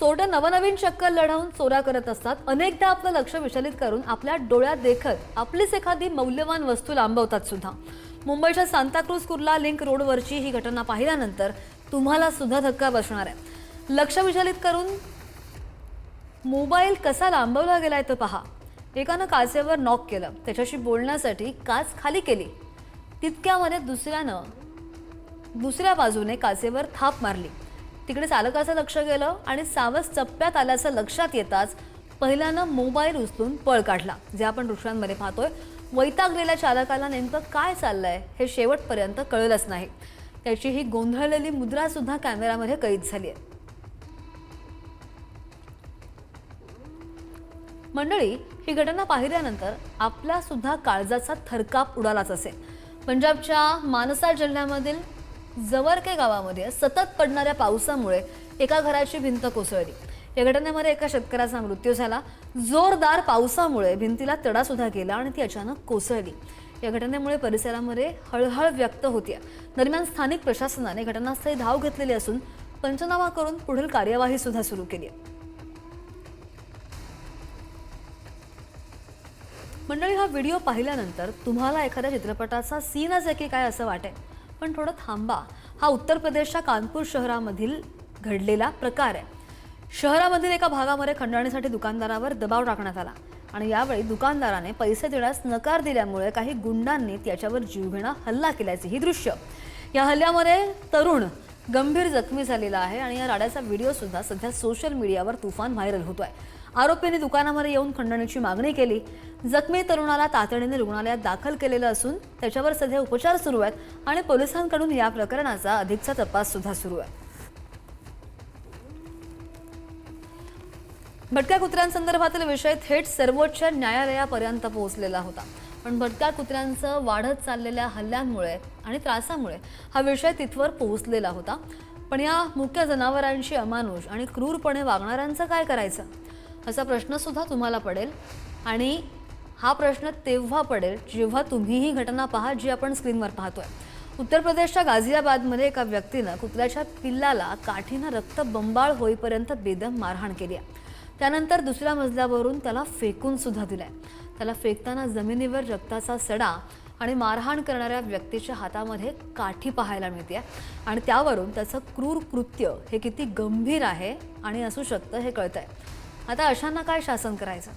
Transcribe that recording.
चोरटे नवनवीन चक्कर लढवून चोरा करत असतात. अनेकदा आपलं लक्ष विचलित करून आपल्या डोळ्यात देखत आपलीच एखादी मौल्यवान वस्तू लांबवतात सुद्धा. मुंबईच्या सांताक्रूज कुर्ला लिंक रोडवरची ही घटना पाहिल्यानंतर तुम्हाला सुद्धा धक्का बसणार आहे. लक्ष विचलित करून मोबाईल कसा लांबवला गेलाय तो पहा. एकानं काचेवर नॉक केलं. त्याच्याशी बोलण्यासाठी काच खाली केली. तितक्यामध्ये दुसऱ्यानं दुसऱ्या बाजूने काचेवर थाप मारली. तिकडे चालकाचं लक्ष गेलं आणि सावस चप्प्यात आल्याचं लक्षात येताच पहिल्यानं मोबाईल उचलून पळ काढला. जे आपण दृश्यांमध्ये पाहतोय वैतागलेल्या चालकाला नेमकं काय चाललंय हे शेवटपर्यंत कळलंच नाही. त्याची ही गोंधळलेली मुद्रा सुद्धा कॅमेऱ्यामध्ये कैद झाली आहे मंडळी ही घटना पाहिल्यानंतर आपला सुद्धा काळजाचा थरकाप उडालाच असेल. पंजाबच्या मानसा जिल्ह्यामधील जवरके गावामध्ये सतत पडणाऱ्या पावसामुळे एका घराची भिंत कोसळली. या घटनेमध्ये एका शेतकऱ्याचा मृत्यू झाला. जोरदार पावसामुळे भिंतीला तडा सुद्धा गेला आणि ती अचानक कोसळली. या घटनेमुळे परिसरामध्ये हळहळ व्यक्त होती दरम्यान स्थानिक प्रशासनाने घटनास्थळी धाव घेतलेली असून पंचनामा करून पुढील कार्यवाही सुद्धा सुरू केली आहे. मंडळी हा व्हिडिओ पाहिल्यानंतर तुम्हाला एखाद्या चित्रपटाचा सीनच आहे की काय असं वाटेल? पण थोडं थांबा. हा उत्तर प्रदेशच्या कानपूर शहरामधील घडलेला प्रकार आहे. शहरामधील एका भागामध्ये खंडणीसाठी दुकानदारावर दबाव टाकण्यात आला आणि यावेळी दुकानदाराने पैसे देण्यास नकार दिल्यामुळे काही गुंडांनी त्याच्यावर जीवघेणा हल्ला केल्याचे ही दृश्य. या हल्ल्यामध्ये तरुण गंभीर जखमी झालेला आहे आणि या राड्याचा व्हिडिओ सुद्धा सध्या सोशल मीडियावर तुफान व्हायरल होतोय. आरोपीने दुकानामध्ये येऊन खंडणीची मागणी केली. जखमी तरुणाला तातडीने रुग्णालयात दाखल केलेलं असून त्याच्यावर सध्या उपचार सुरू आहेत आणि पोलिसांकडून या प्रकरणाचा अधिकचा तपास सुद्धा सुरू आहे. भटक्या कुत्र्यांसंदर्भातील विषय थेट सर्वोच्च न्यायालयापर्यंत पोहोचलेला होता. पण भटक्या कुत्र्यांचं वाढत चाललेल्या हल्ल्यांमुळे आणि त्रासामुळे हा विषय तिथवर पोहोचलेला होता. पण या मुख्य जनावरांशी अमानुष आणि क्रूरपणे वागणाऱ्यांचं काय करायचं? असा प्रश्नसुद्धा तुम्हाला पडेल. आणि हा प्रश्न तेव्हा पडेल जेव्हा तुम्ही ही घटना पहा जी आपण स्क्रीनवर पाहतोय. उत्तर प्रदेशच्या गाझियाबादमध्ये एका व्यक्तीनं कुत्र्याच्या पिल्लाला काठीनं रक्त बंबाळ होईपर्यंत बेदम मारहाण केली आहे. त्यानंतर दुसऱ्या मजल्यावरून त्याला फेकून सुद्धा दिलाय. त्याला फेकताना जमिनीवर रक्ताचा सडा आणि मारहाण करणाऱ्या व्यक्तीच्या हातामध्ये काठी पाहायला मिळते आणि त्यावरून त्याचं क्रूर कृत्य हे किती गंभीर आहे आणि असू शकतं हे कळतंय. आता अशांना काय शासन करायचं?